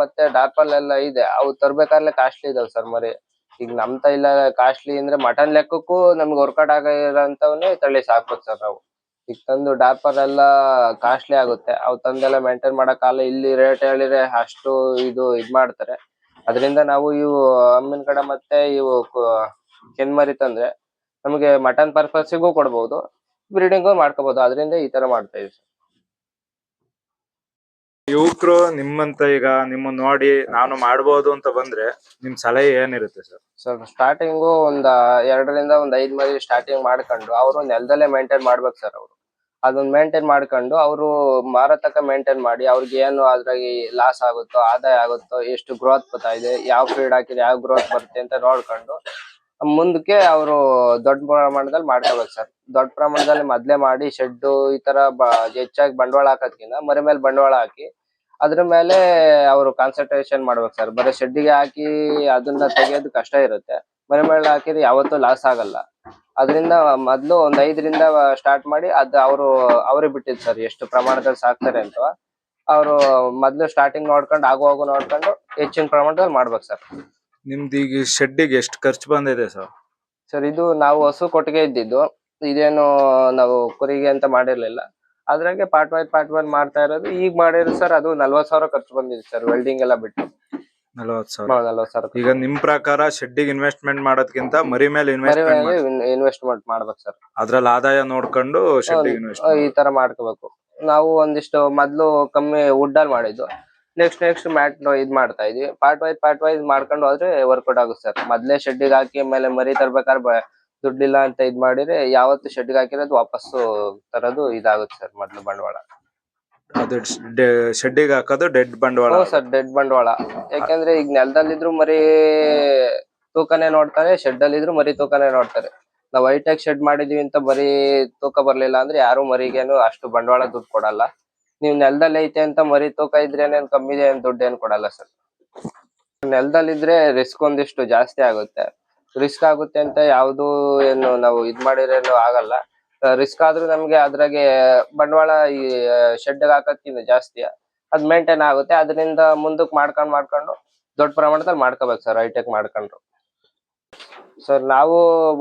S1: ಮತ್ತೆ ಡಾರ್ಪಲ್ ಎಲ್ಲ ಇದೆ. ಅವು ತರ್ಬೇಕಾದ್ರೆ ಕಾಸ್ಟ್ಲಿ ಇದಾವೆ ಸರ್ ಮರಿ. ಈಗ ನಮ್ ಇಲ್ಲ ಕಾಸ್ಟ್ಲಿ ಅಂದ್ರೆ ಮಟನ್ ಲೆಕ್ಕಕ್ಕೂ ನಮ್ಗೆ ವರ್ಕೌಟ್ ಆಗಿರೋಂಥವನ್ನೇ ತಳಿ ಸಾಕ್ಬೇಕು ಸರ್ ನಾವು. ಈಗ ತಂದು ಡಾರ್ಪರ್ ಎಲ್ಲ ಕಾಸ್ಟ್ಲಿ ಆಗುತ್ತೆ. ಅವು ತಂದೆಲ್ಲ ಮೇಂಟೈನ್ ಮಾಡಕ್ಕಾಗಲ್ಲ ಇಲ್ಲಿ ರೇಟ್ ಹೇಳಿದ್ರೆ ಅಷ್ಟು ಇದು ಇದ್ ಮಾಡ್ತಾರೆ. ಅದರಿಂದ ನಾವು ಇವು ಅಮ್ಮಿನ ಕಡೆ ಮತ್ತೆ ಇವು ಕೆನ್ಮರಿ ತಂದ್ರೆ ನಮಗೆ ಮಟನ್ ಪರ್ಪಸ್ಗೂ ಕೊಡ್ಬೋದು. ಬ್ರೀಡಿಂಗು ಮಾಡ್ಕೋಬಹುದು ಅದರಿಂದ ಈ ತರ ಮಾಡ್ತಾ ಇದೀವಿ
S2: ಯುವಕರು ನಿಮ್ಮಂತ ಈಗ ನಿಮ್ಮ ನೋಡಿ ನಾನು ಮಾಡಬಹುದು ಅಂತ ಬಂದ್ರೆ ನಿಮ್ ಸಲಹೆ ಏನಿರುತ್ತೆ ಸರ್?
S1: ಸರ್ ಸ್ಟಾರ್ಟಿಂಗು ಒಂದ್ ಎರಡರಿಂದ ಒಂದ್ ಐದ್ ಮರಿ ಸ್ಟಾರ್ಟಿಂಗ್ ಮಾಡ್ಕೊಂಡು ಅವರು ನೆಲದಲ್ಲೇ ಮೇಂಟೈನ್ ಮಾಡ್ಬೇಕು ಸರ್ ಅವರು. ಅದನ್ನ ಮೇಂಟೈನ್ ಮಾಡ್ಕೊಂಡು ಅವರು ಮಾರತಕ ಮೇಂಟೈನ್ ಮಾಡಿ ಅವ್ರಿಗೆ ಏನು ಅದ್ರಾಗಿ ಲಾಸ್ ಆಗುತ್ತೋ, ಆದಾಯ ಆಗುತ್ತೋ, ಎಷ್ಟು ಗ್ರೋತ್ ಬರ್ತಾ ಇದೆ, ಯಾವ ಫೀಡ್ ಹಾಕಿದ್ರೆ ಯಾವ ಗ್ರೋತ್ ಬರುತ್ತೆ ಅಂತ ನೋಡ್ಕೊಂಡು ಮುಂದಕ್ಕೆ ಅವರು ದೊಡ್ಡ ಪ್ರಮಾಣದಲ್ಲಿ ಮಾಡ್ಕೋಬೇಕು ಸರ್. ದೊಡ್ಡ ಪ್ರಮಾಣದಲ್ಲಿ ಮೊದ್ಲೇ ಮಾಡಿ ಶೆಡ್ ಈ ತರ ಹೆಚ್ಚಾಗಿ ಬಂಡವಾಳ ಹಾಕೋದ್ಕಿಂತ ಮರಿ ಮೇಲೆ ಬಂಡವಾಳ ಹಾಕಿ ಅದ್ರ ಮೇಲೆ ಅವರು ಕಾನ್ಸಂಟ್ರೇಷನ್ ಮಾಡ್ಬೇಕು ಸರ್. ಬರೀ ಶೆಡ್ಡಿಗೆ ಹಾಕಿ ಅದನ್ನ ತೆಗೆಯೋದು ಕಷ್ಟ ಇರುತ್ತೆ. ಮರಿ ಮೇಲೆ ಹಾಕಿದ್ರೆ ಯಾವತ್ತೂ ಲಾಸ್ ಆಗಲ್ಲ. ಅದರಿಂದ ಮೊದ್ಲು ಒಂದ್ ಐದರಿಂದ ಸ್ಟಾರ್ಟ್ ಮಾಡಿ ಅದು ಅವರು ಅವ್ರಿಗೆ ಬಿಟ್ಟಿದ್ದು ಸರ್ ಎಷ್ಟು ಪ್ರಮಾಣದಲ್ಲಿ ಸಾಕ್ತಾರೆ ಅಂತ. ಅವರು ಮೊದ್ಲು ಸ್ಟಾರ್ಟಿಂಗ್ ನೋಡ್ಕೊಂಡು, ಆಗುವಾಗ ಆಗು ನೋಡ್ಕೊಂಡು ಹೆಚ್ಚಿನ ಪ್ರಮಾಣದಲ್ಲಿ ಮಾಡ್ಬೇಕು ಸರ್.
S2: ನಿಮ್ದು ಈಗ ಶೆಡ್ಡಿಗೆ ಎಷ್ಟು ಖರ್ಚು ಬಂದಿದೆ ಸರ್?
S1: ಸರ್ ಇದು ನಾವು ಹಸು ಕೊಟ್ಟಿಗೆ ಇದ್ದಿದ್ದು. ಇದೇನು ನಾವು ಕುರಿಗೆ ಅಂತ ಮಾಡಿರ್ಲಿಲ್ಲ. ಅದ್ರಾಗೆ ಪಾರ್ಟ್ ವೈಸ್ ಪಾರ್ಟ್ ವೈಸ್ ಮಾಡ್ತಾ ಇರೋದು. ಈಗ ಮಾಡಿರೋ ಸರ್ ಅದು ನಲ್ವತ್ ಸಾವಿರ ಖರ್ಚು ಬಂದಿದೆ ಸರ್ ವೆಲ್ಡಿಂಗ್ ಎಲ್ಲ ಬಿಟ್ಟು.
S2: ನಲವತ್ತು ಸಾವಿರ.
S1: ನಲ್ವತ್ ಸಾವಿರ
S2: ಈಗ ನಿಮ್ ಪ್ರಕಾರ ಶೆಡ್ಡಿಗೆ ಇನ್ವೆಸ್ಟ್ಮೆಂಟ್ ಮಾಡೋದಕ್ಕಿಂತ ಮರಿ ಮೇಲೆ ಇನ್ವೆಸ್ಟ್ಮೆಂಟ್
S1: ಇನ್ವೆಸ್ಟ್ಮೆಂಟ್ ಮಾಡ್ಬೇಕು ಸರ್.
S2: ಅದ್ರಲ್ಲಿ ಆದಾಯ ನೋಡ್ಕೊಂಡು ಶೆಡ್ಡಿಗೆ ಇನ್ವೆಸ್ಟ್
S1: ಈ ತರ ಮಾಡ್ಕೋಬೇಕು. ನಾವು ಒಂದಿಷ್ಟು ಮೊದ್ಲು ಕಮ್ಮಿ ವುಡ್ ಅಲ್ಲಿ ಮಾಡಿದ್ದು. ನೆಕ್ಸ್ಟ್ ನೆಕ್ಸ್ಟ್ ಮ್ಯಾಟ್ ಇದ್ ಮಾಡ್ತಾ ಇದೀವಿ. ಪಾರ್ಟ್ ವೈಸ್ ಪಾರ್ಟ್ ವೈಸ್ ಮಾಡ್ಕೊಂಡು ಹೋದ್ರೆ ವರ್ಕೌಟ್ ಆಗುತ್ತೆ ಸರ್ ಮೊದ್ಲೇ ಶೆಡ್ಗೆ ಹಾಕಿ ಆಮೇಲೆ ಮರಿ ತರ್ಬೇಕಾದ್ರೆ ದುಡ್ಡಿಲ್ಲ ಅಂತ ಇದ್ ಮಾಡಿದ್ರೆ ಯಾವತ್ತು ಶೆಡ್ಗೆ ಹಾಕಿರೋದು ವಾಪಸ್ಸು ತರೋದು ಇದಾಗುತ್ತೆ ಸರ್ ಮೊದ್ಲು ಬಂಡವಾಳ.
S2: ಅದು ಶೆಡ್ಡಿಗೆ ಹಾಕೋದು ಡೆಡ್ ಬಂಡವಾಳ.
S1: ಸರ್ ಡೆಡ್ ಬಂಡವಾಳ. ಯಾಕಂದ್ರೆ ಈಗ ನೆಲದಲ್ಲಿದ್ರು ಮರಿ ತೂಕನೇ ನೋಡ್ತಾರೆ ಶೆಡ್ ಅಲ್ಲಿ ಇದ್ರು ಮರಿ ತೂಕನೇ ನೋಡ್ತಾರೆ. ನಾವು ಹೈಟೆಕ್ ಶೆಡ್ ಮಾಡಿದೀವಿ ಅಂತ ಬರೀ ತೂಕ ಬರ್ಲಿಲ್ಲ ಅಂದ್ರೆ ಯಾರು ಮರಿಗೇನು ಅಷ್ಟು ಬಂಡವಾಳ ದುಡ್ಡು ಕೊಡಲ್ಲ. ನೀವು ನೆಲದಲ್ಲಿ ಐತೆ ಅಂತ ಮರಿ ತೂಕ ಇದ್ರೇನೇನ್ ಕಮ್ಮಿ ಏನ್ ದುಡ್ಡು ಏನ್ ಕೊಡಲ್ಲ ಸರ್ ನೆಲದಲ್ಲಿದ್ರೆ ರಿಸ್ಕ್ ಒಂದಿಷ್ಟು ಜಾಸ್ತಿ ಆಗುತ್ತೆ. ರಿಸ್ಕ್ ಆಗುತ್ತೆ ಅಂತ ಯಾವ್ದು ಏನು ನಾವು ಇದ್ ಮಾಡಿರೇನು ಆಗಲ್ಲ. ರಿಸ್ಕ್ ಆದ್ರೂ ನಮ್ಗೆ ಅದ್ರಾಗೆ ಬಂಡವಾಳ ಈ ಶೆಡ್ ಹಾಕೋದ್ಕಿಂತ ಜಾಸ್ತಿ. ಅದ್ ಮೇಂಟೈನ್ ಆಗುತ್ತೆ. ಅದರಿಂದ ಮುಂದಕ್ಕೆ ಮಾಡ್ಕೊಂಡ್ ಮಾಡ್ಕೊಂಡು ದೊಡ್ಡ ಪ್ರಮಾಣದಲ್ಲಿ ಮಾಡ್ಕೋಬೇಕು ಸರ್ ಹೈಟೆಕ್ ಮಾಡ್ಕೊಂಡ್ರು. ಸರ್ ನಾವು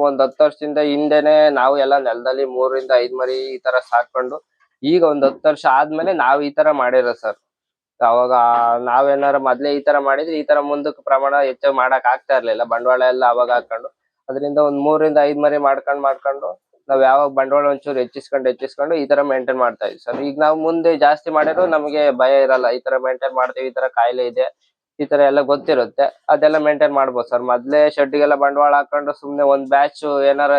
S1: ಒಂದ್ ಹತ್ತು ವರ್ಷದಿಂದ ಹಿಂದೆನೆ ನಾವು ಎಲ್ಲ ನೆಲದಲ್ಲಿ ಮೂರರಿಂದ ಐದ್ ಮರಿ ಈ ತರ ಸಾಕೊಂಡು ಈಗ ಒಂದ್ ಹತ್ತು ವರ್ಷ ಆದ್ಮೇಲೆ ನಾವ್ ಈ ತರ ಮಾಡಿರೋ ಸರ್ ಅವಾಗ ನಾವೇನಾರ ಮೊದ್ಲೇ ಈ ತರ ಮಾಡಿದ್ರೆ ಈ ತರ ಮುಂದಕ್ಕೆ ಪ್ರಮಾಣ ಹೆಚ್ಚು ಮಾಡಕ್ ಆಗ್ತಾ ಇರ್ಲಿಲ್ಲ. ಬಂಡವಾಳ ಎಲ್ಲ ಅವಾಗ ಹಾಕೊಂಡು, ಅದರಿಂದ ಒಂದ್ ಮೂರಿಂದ ಐದ್ ಮರಿ ಮಾಡ್ಕೊಂಡ್ ಮಾಡ್ಕೊಂಡು, ನಾವ್ ಯಾವಾಗ ಬಂಡವಾಳ ಒಂಚೂರು ಹೆಚ್ಚಿಸ್ಕೊಂಡು ಹೆಚ್ಚಿಸ್ಕೊಂಡು ಈ ತರ ಮೇಂಟೈನ್ ಮಾಡ್ತಾ ಇದ್ವಿ ಸರ್ ಈಗ ನಾವು ಮುಂದೆ ಜಾಸ್ತಿ ಮಾಡಿರೋ ನಮಗೆ ಭಯ ಇರಲ್ಲ. ಈ ತರ ಮೇಂಟೈನ್ ಮಾಡ್ತೀವಿ, ಈ ತರ ಕಾಯಿಲೆ ಇದೆ, ಈ ತರ ಎಲ್ಲ ಗೊತ್ತಿರುತ್ತೆ. ಅದೆಲ್ಲ ಮೇಂಟೈನ್ ಮಾಡ್ಬೋದು ಸರ್ ಮೊದ್ಲೇ ಶೆಡ್ಗೆಲ್ಲ ಬಂಡವಾಳ ಹಾಕೊಂಡು ಸುಮ್ನೆ ಒಂದ್ ಬ್ಯಾಚ್ ಏನಾರ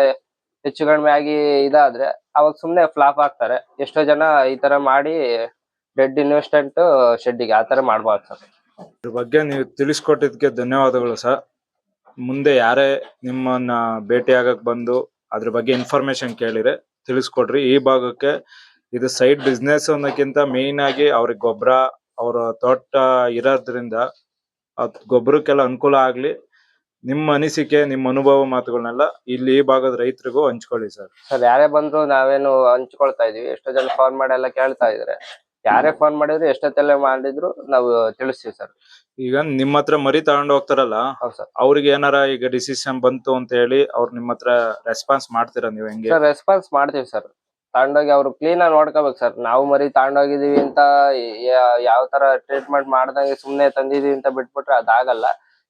S1: ಹೆಚ್ಚು ಕಡಿಮೆ ಆಗಿ ಇದಾದ್ರೆ ಅವಾಗ ಸುಮ್ನೆ ಫ್ಲಾಪ್ ಆಗ್ತಾರೆ. ಎಷ್ಟೋ ಜನ ಈ ತರ ಮಾಡಿ ಡೆಡ್ ಇನ್ವೆಸ್ಟ್ಮೆಂಟ್ ಶೆಡ್ಡಿಗೆ ಆ ತರ ಮಾಡಬಾರ್ದು ಸರ್.
S2: ಇದ್ರ ಬಗ್ಗೆ ನೀವು ತಿಳಿಸ್ಕೊಟ್ಟಿದ್ಕೆ ಧನ್ಯವಾದಗಳು ಸರ್. ಮುಂದೆ ಯಾರೇ ನಿಮ್ಮನ್ನ ಭೇಟಿಯಾಗಕ್ ಬಂದು ಅದ್ರ ಬಗ್ಗೆ ಇನ್ಫಾರ್ಮೇಶನ್ ಕೇಳಿದ್ರೆ ತಿಳಿಸ್ಕೊಡ್ರಿ. ಈ ಭಾಗಕ್ಕೆ ಇದು ಸೈಡ್ ಬಿಸ್ನೆಸ್ ಅನ್ನೋಕ್ಕಿಂತ ಮೇಯ್ನ್ ಆಗಿ ಅವ್ರಿಗೆ ಗೊಬ್ಬರ, ಅವರ ತೋಟ ಇರೋದ್ರಿಂದ ಗೊಬ್ಬರಕ್ಕೆಲ್ಲ ಅನುಕೂಲ ಆಗ್ಲಿ ನಿಮ್ಮ ಅನಿಸಿಕೆ ನಿಮ್ಮ ಅನುಭವ ಮಾತುಗಳನ್ನೆಲ್ಲ ಇಲ್ಲಿ ಈ ಭಾಗದ ರೈತರಿಗೂ ಹಂಚ್ಕೊಳ್ಳಿ ಸರ್.
S1: ಸರ್ ಯಾರೇ ಬಂದ್ರು ನಾವೇನು ಹಂಚ್ಕೊಳ್ತಾ ಇದೀವಿ ಎಷ್ಟೋ ಜನ ಫೋನ್ ಮಾಡಿ ಎಲ್ಲ ಕೇಳ್ತಾ ಇದ್ರೆ ಯಾರೇ ಫೋನ್ ಮಾಡಿದ್ರು ಎಷ್ಟೊತ್ತೆಲ್ಲ ಮಾಡಿದ್ರು ನಾವು ತಿಳಿಸ್ತೀವಿ ಸರ್.
S2: ಈಗ ನಿಮ್ಮ ಹತ್ರ ಮರಿ ತಗೊಂಡು ಹೋಗ್ತಾರಲ್ಲ
S1: ಹೌದು ಸರ್.
S2: ಅವ್ರಿಗೆ ಏನಾರ ಈಗ ಡಿಸಿಷನ್ ಬಂತು ಅಂತ ಹೇಳಿ ಅವ್ರು ನಿಮ್ಮ ಹತ್ರ ರೆಸ್ಪಾನ್ಸ್ ಮಾಡ್ತೀರಾ ನೀವು ಹೆಂಗೆ?
S1: ಸರ್ ರೆಸ್ಪಾನ್ಸ್ ಮಾಡ್ತೀವಿ ಸರ್. ತಗೊಂಡೋಗಿ ಅವ್ರು ಕ್ಲೀನ್ ಆಗಿ ನೋಡ್ಕೋಬೇಕು ಸರ್. ನಾವು ಮರಿ ತಗೊಂಡೋಗಿದೀವಿ ಅಂತ ಯಾವ ತರ ಟ್ರೀಟ್ಮೆಂಟ್ ಮಾಡ್ದಂಗೆ ಸುಮ್ನೆ ತಂದಿದೀವಿ ಅಂತ ಬಿಟ್ಬಿಟ್ರೆ ಅದಾಗಲ್ಲ.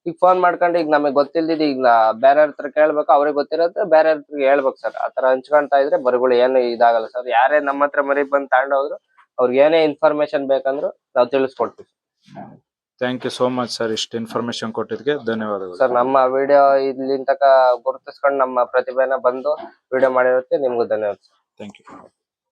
S1: ಈಗ ಫೋನ್ ಮಾಡ್ಕೊಂಡು ಈಗ ನಮಗೆ ಗೊತ್ತಿಲ್ದಿದ್ ಈಗ ಬೇರೆ ಹತ್ರ ಕೇಳ್ಬೇಕು ಅವ್ರಿಗೆ ಗೊತ್ತಿರೋದು ಬೇರೆ ಹತ್ರ ಹೇಳ್ಬೇಕು ಸರ್ ಆತರ ಹಂಚ್ಕೊಂತ ಇದ್ರೆ ಬರಗಳು ಏನು ಇದಾಗಲ್ಲ ಸರ್ ಯಾರೇ ನಮ್ಮ ಹತ್ರ ಮರಿ ಬಂದು ತಗೊಂಡೋದ್ರು ಅವ್ರಿಗೆ ಏನೇ ಇನ್ಫಾರ್ಮೇಶನ್ ಬೇಕಂದ್ರು ನಾವು ತಿಳಿಸ್ಕೊಡ್ತೀವಿ.
S2: Thank you so much sir ಇಷ್ಟು ಇನ್ಫಾರ್ಮೇಶನ್ ಕೊಟ್ಟಿದ್ದಕ್ಕೆ ಧನ್ಯವಾದಗಳು.
S1: ಸರ್ ನಮ್ಮ ವಿಡಿಯೋ ಇಲ್ಲಿಂದ ತಕ ಗುರುತಿಸ್ಕೊಂಡು ನಮ್ಮ ಪ್ರತಿಭೆನ ಬಂದು ವಿಡಿಯೋ ಮಾಡಿರುತ್ತೆ ನಿಮ್ಗೂ ಧನ್ಯವಾದ
S2: ಥ್ಯಾಂಕ್ ಯು